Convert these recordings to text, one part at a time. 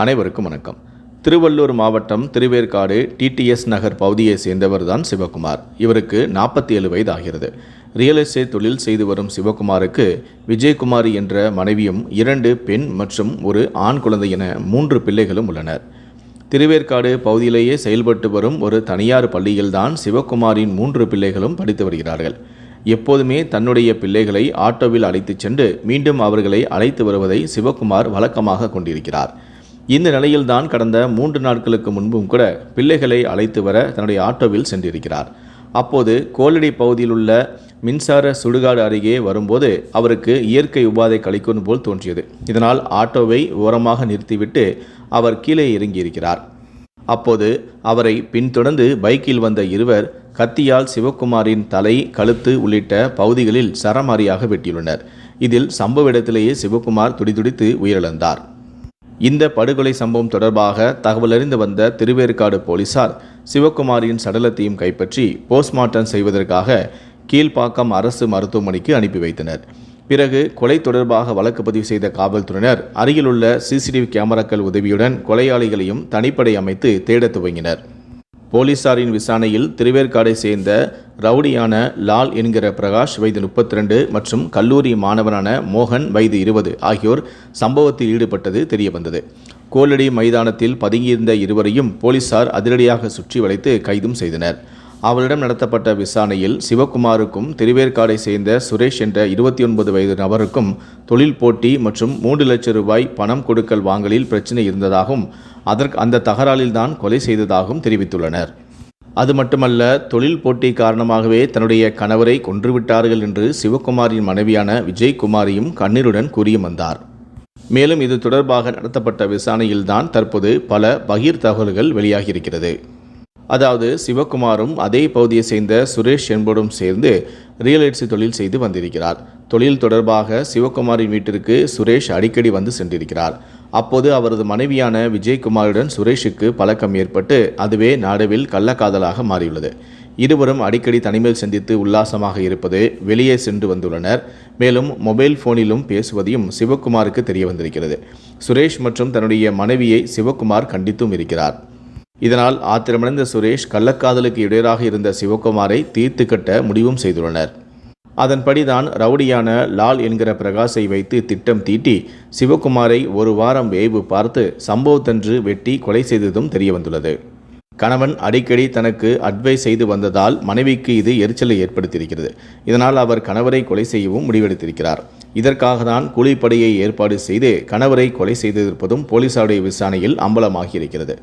அனைவருக்கும் வணக்கம். திருவள்ளூர் மாவட்டம் திருவேற்காடு டிடிஎஸ் நகர் பகுதியை சேர்ந்தவர் தான் சிவகுமார். இவருக்கு நாற்பத்தி ஏழு வயது ஆகிறது ரியல் எஸ்டேட் தொழில் செய்து வரும் சிவகுமாருக்கு விஜயகுமாரி என்ற மனைவியும் இரண்டு பெண் மற்றும் ஒரு ஆண் குழந்தை என மூன்று பிள்ளைகளும் உள்ளனர். திருவேற்காடு பகுதியிலேயே செயல்பட்டு வரும் ஒரு தனியார் பள்ளியில்தான் சிவகுமாரின் மூன்று பிள்ளைகளும் படித்து வருகிறார்கள். எப்போதுமே தன்னுடைய பிள்ளைகளை ஆட்டோவில் அழைத்துச் சென்று மீண்டும் அவர்களை அழைத்து வருவதை சிவகுமார் வழக்கமாக கொண்டிருக்கிறார். இந்த நிலையில்தான் கடந்த மூன்று நாட்களுக்கு முன்பும் கூட பிள்ளைகளை அழைத்து வர தன்னுடைய ஆட்டோவில் சென்றிருக்கிறார். அப்போது கோலடி பகுதியில் உள்ள மின்சார சுடுகாடு அருகே வரும்போது அவருக்கு இயற்கை உபாதை கழிக்கும் போல் தோன்றியது. இதனால் ஆட்டோவை ஓரமாக நிறுத்திவிட்டு அவர் கீழே இறங்கியிருக்கிறார். அப்போது அவரை பின்தொடர்ந்து பைக்கில் வந்த இருவர் கத்தியால் சிவகுமாரின் தலை கழுத்து உள்ளிட்ட பகுதிகளில் சரமாரியாக வெட்டியுள்ளனர். இதில் சம்பவ இடத்திலேயே சிவகுமார் துடிதுடித்து உயிரிழந்தார். இந்த படுகொலை சம்பவம் தொடர்பாக தகவலறிந்து வந்த திருவேற்காடு போலீசார் சிவகுமாரியின் சடலத்தையும் கைப்பற்றி போஸ்ட்மார்ட்டம் செய்வதற்காக கீழ்ப்பாக்கம் அரசு மருத்துவமனைக்கு அனுப்பி வைத்தனர். பிறகு கொலை தொடர்பாக வழக்கு பதிவு செய்த காவல்துறையினர் அருகிலுள்ள சிசிடிவி கேமராக்கள் உதவியுடன் கொலையாளிகளையும் தனிப்படை அமைத்து தேடத் துவங்கினர். போலீசாரின் விசாரணையில் திருவேற்காடை சேர்ந்த ரவுடியான லால் என்கிற பிரகாஷ் வயது முப்பத்தி ரெண்டு மற்றும் கல்லூரி மாணவனான மோகன் வயது இருபது ஆகியோர் சம்பவத்தில் ஈடுபட்டது தெரியவந்தது. கோலடி மைதானத்தில் பதுங்கியிருந்த இருவரையும் போலீசார் அதிரடியாக சுற்றி வளைத்து கைதும் செய்தனர். அவரிடம் நடத்தப்பட்ட விசாரணையில் சிவகுமாருக்கும் திருவேற்காடை சேர்ந்த சுரேஷ் என்ற இருபத்தி ஒன்பது வயது நபருக்கும் தொழில் போட்டி மற்றும் மூன்று லட்சம் ரூபாய் பணம் கொடுக்கல் வாங்கலில் பிரச்சினை இருந்ததாகவும் அதற்கு அந்த தகராலில்தான் கொலை செய்ததாகவும் தெரிவித்துள்ளனர். அது மட்டுமல்ல தொழில் போட்டி காரணமாகவே தன்னுடைய கணவரை கொன்றுவிட்டார்கள் என்று சிவகுமாரின் மனைவியான விஜய்குமாரியும் கண்ணீருடன் கூறியும் வந்தார். மேலும் இது தொடர்பாக நடத்தப்பட்ட விசாரணையில்தான் தற்போது பல பகிர் தகவல்கள் வெளியாகியிருக்கிறது. அதாவது சிவகுமாரும் அதே பகுதியை சேர்ந்த சுரேஷ் என்பவரும் சேர்ந்து ரியல் எஸ்டேட் தொழில் செய்து வந்திருக்கிறார். தொழில் தொடர்பாக சிவகுமாரின் வீட்டிற்கு சுரேஷ் அடிக்கடி வந்து சென்றிருக்கிறார். அப்போது அவரது மனைவியான விஜயகுமாருடன் சுரேஷுக்கு பழக்கம் ஏற்பட்டு அதுவே நடுவில் கள்ளக்காதலாக மாறியுள்ளது. இருவரும் அடிக்கடி தனிமையில் சந்தித்து உல்லாசமாக இருப்பது வெளியே சென்று வந்துள்ளனர். மேலும் மொபைல் போனிலும் பேசுவதையும் சிவகுமாருக்கு தெரிய வந்திருக்கிறது. சுரேஷ் மற்றும் தன்னுடைய மனைவியை சிவகுமார் கண்டித்தும் இருக்கிறார். இதனால் ஆத்திரமடைந்த சுரேஷ் கள்ளக்காதலுக்கு இடையராக இருந்த சிவகுமாரை தீர்த்து கட்ட முடிவும் செய்துள்ளனர். அதன்படிதான் ரவுடியான லால் என்கிற பிரகாஷை வைத்து திட்டம் தீட்டி சிவகுமாரை ஒரு வாரம் வேவு பார்த்து சம்பவத்தன்று வெட்டி கொலை செய்ததும் தெரியவந்துள்ளது. கணவன் அடிக்கடி தனக்கு அட்வைஸ் செய்து வந்ததால் மனைவிக்கு இது எரிச்சலை ஏற்படுத்தியிருக்கிறது. இதனால் அவர் கணவரை கொலை செய்யவும் முடிவெடுத்திருக்கிறார். இதற்காக தான் கூலிப்படையை ஏற்பாடு செய்து கணவரை கொலை செய்திருப்பதும் போலீசாருடைய விசாரணையில் அம்பலமாகியிருக்கிறது.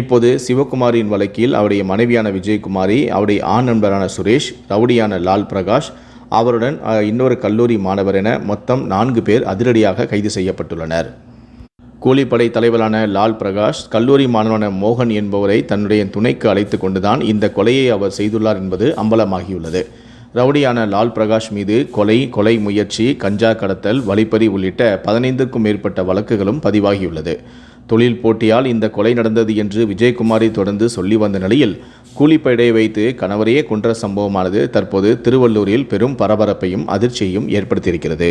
இப்போது சிவகுமாரின் வழக்கில் அவருடைய மனைவியான விஜயகுமாரி அவருடைய ஆண் நண்பரான சுரேஷ் ரவுடியான லால் பிரகாஷ் அவருடன் இன்னொரு கல்லூரி மாணவர் என மொத்தம் நான்கு பேர் அதிரடியாக கைது செய்யப்பட்டுள்ளனர். கூலிப்படை தலைவரான லால் பிரகாஷ் கல்லூரி மாணவனான மோகன் என்பவரை தன்னுடைய துணைக்கு அழைத்து கொண்டுதான் இந்த கொலையை அவர் செய்துள்ளார் என்பது அம்பலமாகியுள்ளது. ரவுடியான லால் பிரகாஷ் மீது கொலை கொலை முயற்சி கஞ்சா கடத்தல் வழிப்பறி உள்ளிட்ட பதினைந்துக்கும் மேற்பட்ட வழக்குகளும் பதிவாகியுள்ளது. தொழில் போட்டியால் இந்த கொலை நடந்தது என்று விஜயகுமாரி தொடர்ந்து சொல்லி வந்த நிலையில் கூலிப்படையை வைத்து கணவரையே கொன்ற சம்பவமானது தற்போது திருவள்ளூரில் பெரும் பரபரப்பையும் அதிர்ச்சியையும் ஏற்படுத்தியிருக்கிறது.